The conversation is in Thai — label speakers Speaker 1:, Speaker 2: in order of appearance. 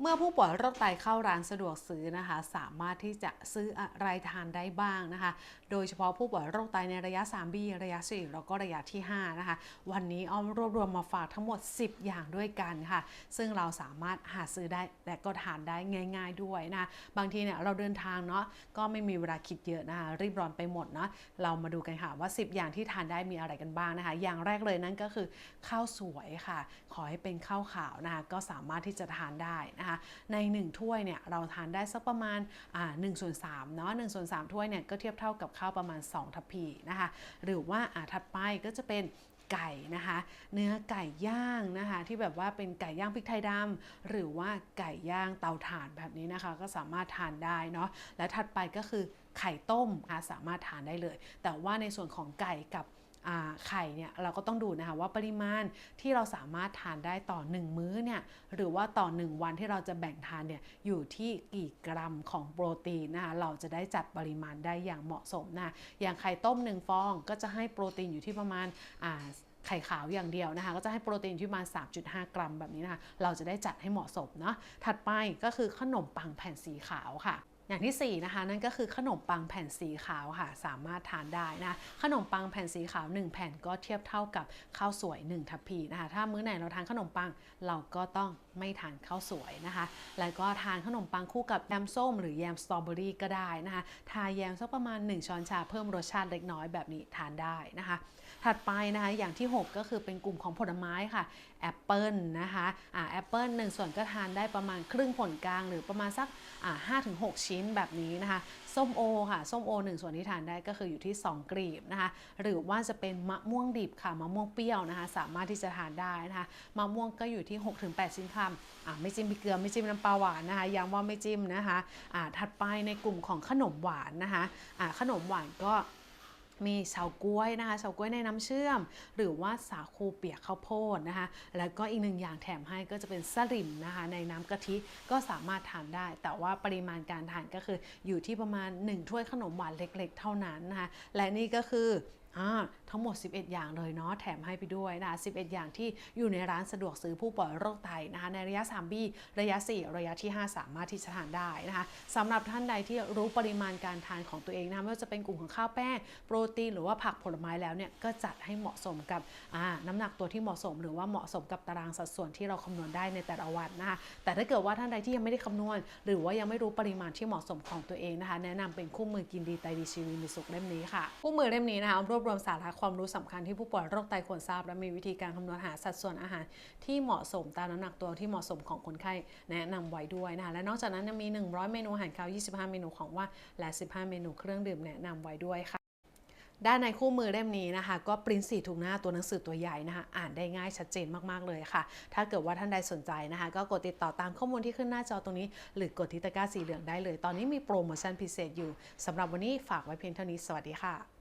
Speaker 1: เมื่อผู้ป่วยโรคไตเข้าร้านสะดวกซื้อนะคะ สามารถที่จะซื้ออะไรทานได้บ้างนะคะ โดยเฉพาะผู้ป่วยโรคไตในระยะ 3B ระยะ 4 แล้วก็ระยะที่ 5 นะคะ วันนี้อ้อมรวบรวมมาฝากทั้งหมด 10 อย่างด้วยกันค่ะ ซึ่งเราสามารถหาซื้อได้และก็ทานได้ง่าย ๆด้วยนะคะบางทีเนี่ยเราเดินทางเนาะก็ไม่มีเวลาคิดเยอะนะคะรีบร้อนไปหมดเนาะเรามาดูกันค่ะว่า 10 อย่างที่ทานได้มีอะไรกันบ้างนะคะ อย่างแรกเลยนั่นก็คือข้าวสวยค่ะ ขอให้เป็นข้าวขาวนะคะก็สามารถที่จะทานได้นะคะใน1ถ้วยเนี่ยเราทานได้สักประมาณอ่า1ส่วน3เนาะ1ส่วน3ถ้วยเนี่ยก็เทียบเท่ากับข้าวประมาณ 2 ทัพพีนะคะหรือว่าอ่าถัดไปก็จะเป็นไก่นะคะ เนื้อไก่ย่างนะคะ ที่แบบว่าเป็นไก่ย่างพริกไทยดำหรือว่าไก่ย่างเตาถ่านแบบนี้นะคะ ก็สามารถทานได้เนาะและถัดไปก็คือไข่ต้มนะะสามารถทานได้เลย แต่ว่าในส่วนของไก่กับ ไข่เนี่ยเราก็ต้องดูนะคะว่าปริมาณที่เราสามารถทานได้ต่อ 1 มื้อเนี่ยหรือว่าต่อ 1 วันที่เราจะแบ่งทานเนี่ยอยู่ที่กี่กรัมของโปรตีนนะคะเราจะได้จัดปริมาณได้อย่างเหมาะสมนะอย่างไข่ต้ม 1 ฟองก็จะให้โปรตีนอยู่ที่ประมาณอ่าไข่ขาวอย่างเดียวนะคะ ก็จะให้โปรตีนอยู่ที่ประมาณ3.5 กรัมแบบนี้นะคะ เราจะได้จัดให้เหมาะสมเนาะถัดไปก็คือขนมปังแผ่นสีขาวค่ะ อย่างที่ 4 นะคะ นั่นก็คือขนมปังแผ่นสีขาวค่ะ สามารถทานได้นะ ขนมปังแผ่นสีขาว 1 แผ่นก็เทียบเท่ากับข้าวสวย 1 ทัพพีนะคะ ถ้ามื้อไหนเราทานขนมปังเราก็ต้องไม่ทานข้าวสวยนะคะ แล้วก็ทานขนมปังคู่กับแยมส้ม หรือแยมสตรอเบอรี่ก็ได้นะคะ ทาแยมสักประมาณ 1 ช้อนชาเพิ่มรสชาติเล็กน้อยแบบนี้ทานได้นะคะ ถัดไปนะคะอย่างที่ 6 ก็คือเป็นกลุ่มของผลไม้ค่ะแอปเปิลนะคะอ่าแอปเปิลหนึ่งส่วนก็ทานได้ประมาณครึ่งผลกลางหรือประมาณสักอ่าห้าถึงหกชิ้นแบบนี้นะคะส้มโอค่ะส้มโอหนึ่งส่วนที่ทานได้ก็คืออยู่ที่ 2 กรีบนะคะหรือว่าจะเป็นมะม่วงดิบค่ะมะม่วงเปรี้ยวนะคะสามารถที่จะทานได้นะคะมะม่วงก็อยู่ที่ 6-8 ชิ้นคำอ่าไม่จิ้มพริกเกลือไม่จิ้มน้ำปลาหวานนะคะย้ำว่าไม่จิ้มนะคะอ่าถัดไปในกลุ่มของขนมหวานนะคะอ่าขนมหวานก็ มีเฉาก๊วยนะคะเฉาก๊วยในน้ำเชื่อม หรือว่าสาคูเปียกข้าวโพดนะคะ แล้วก็อีกหนึ่งอย่างแถมให้ก็จะเป็นสลิมนะคะ ในน้ำกะทิก็สามารถทานได้ แต่ว่าปริมาณการทานก็คืออยู่ที่ประมาณ 1 ถ้วยขนมหวานเล็ก ๆ เท่านั้นนะคะ และนี่ก็คือ ทั้งหมด 11 อย่างเลยเนาะแถมให้ไปด้วยนะ11 อย่างที่อยู่ในร้านสะดวกซื้อผู้ป่วยโรคไตนะคะในระยะ 3B ระยะ 4 ระยะที่ 5 สามารถที่จะทานได้นะคะสำหรับท่านใดที่รู้ปริมาณการทานของตัวเองนะไม่ว่าจะเป็นกลุ่มของข้าวแป้ง โปรตีนหรือว่าผักผลไม้แล้วเนี่ยก็จัดให้เหมาะสมกับน้ำหนักตัวที่เหมาะสม หรือว่าเหมาะสมกับตารางสัดส่วนที่เราคำนวณได้ในแต่ละวันนะคะแต่ถ้าเกิดว่าท่านใดที่ยังไม่ได้คำนวณ หรือว่ายังไม่รู้ปริมาณที่เหมาะสมของตัวเองนะคะแนะนำเป็นคู่มือกินดีไตดีชีวิตมีสุขเล่มนี้ค่ะคู่มือเล่มนี้นะคะรวบรวมสาระความรู้สำคัญที่ผู้ป่วยโรคไตควรทราบ และมีวิธีการคำนวณหาสัดส่วนอาหารที่เหมาะสมตามน้ำหนักตัวที่เหมาะสมของคนไข้แนะนำไว้ด้วยนะคะและนอกจากนั้นยังมี 100 เมนูอาหารคาว 25 เมนูของว่างและ 15 เมนูเครื่องดื่มแนะนำไว้ด้วยค่ะด้านในคู่มือเล่มนี้นะคะ ก็ปริ้นสีถูกหน้าตัวหนังสือตัวใหญ่นะคะ อ่านได้ง่ายชัดเจนมากๆเลยค่ะ ถ้าเกิดว่าท่านใดสนใจนะคะ ก็กดติดต่อตามข้อมูลที่ขึ้นหน้าจอตรงนี้ หรือกดที่ตะกร้าสีเหลืองได้เลย ตอนนี้มีโปรโมชั่นพิเศษอยู่สำหรับวันนี้ฝากไว้เพียงเท่านี้สวัสดีค่ะ